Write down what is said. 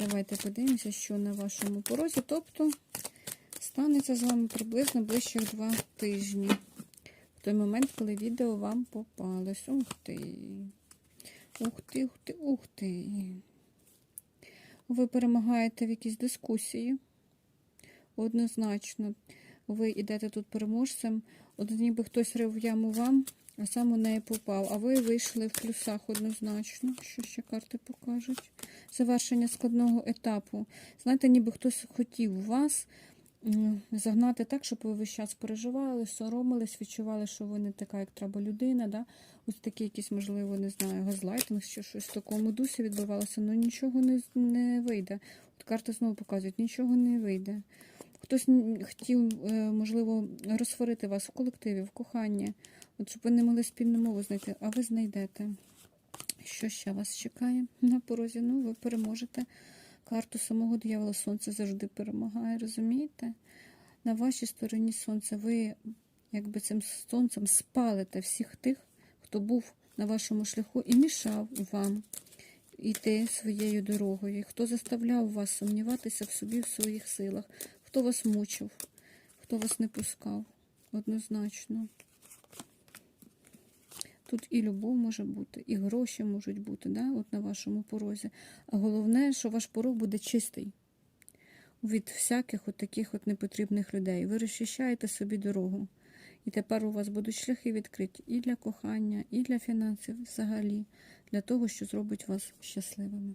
Давайте подивимося, що на вашому порозі. Тобто станеться з вами приблизно ближчих два тижні. В той момент, коли відео вам попалось. Ух ти. Ух ти, ух ти, ух ти. Ви перемагаєте в якійсь дискусії. Однозначно. Ви йдете тут переможцем. От ніби хтось рив яму вам, а сам у неї попав. А ви вийшли в плюсах однозначно. Що ще карти покажуть? Завершення складного етапу. Знаєте, ніби хтось хотів вас загнати так, щоб ви весь час переживали, соромились, відчували, що ви не така, як треба людина. Да? Ось такий якийсь, можливо, не знаю, газлайтинг, що щось в такому дусі відбувалося, але нічого не, не вийде. От карти знову показують, нічого не вийде. Хтось хотів, е, можливо, розсварити вас в колективі, в коханні, от щоб ви не могли спільну мову знайти, а ви знайдете. Що ще вас чекає на порозі? Ну, ви переможете. Карту самого диявола сонце завжди перемагає, розумієте? На вашій стороні сонця ви, якби цим сонцем, спалите всіх тих, хто був на вашому шляху і мішав вам йти своєю дорогою, хто заставляв вас сумніватися в собі, в своїх силах, хто вас мучив, хто вас не пускав, однозначно. Тут і любов може бути, і гроші можуть бути да, от на вашому порозі. А головне, що ваш порог буде чистий від всяких от таких от непотрібних людей. Ви розчищаєте собі дорогу. І тепер у вас будуть шляхи відкриті і для кохання, і для фінансів взагалі, для того, що зробить вас щасливими.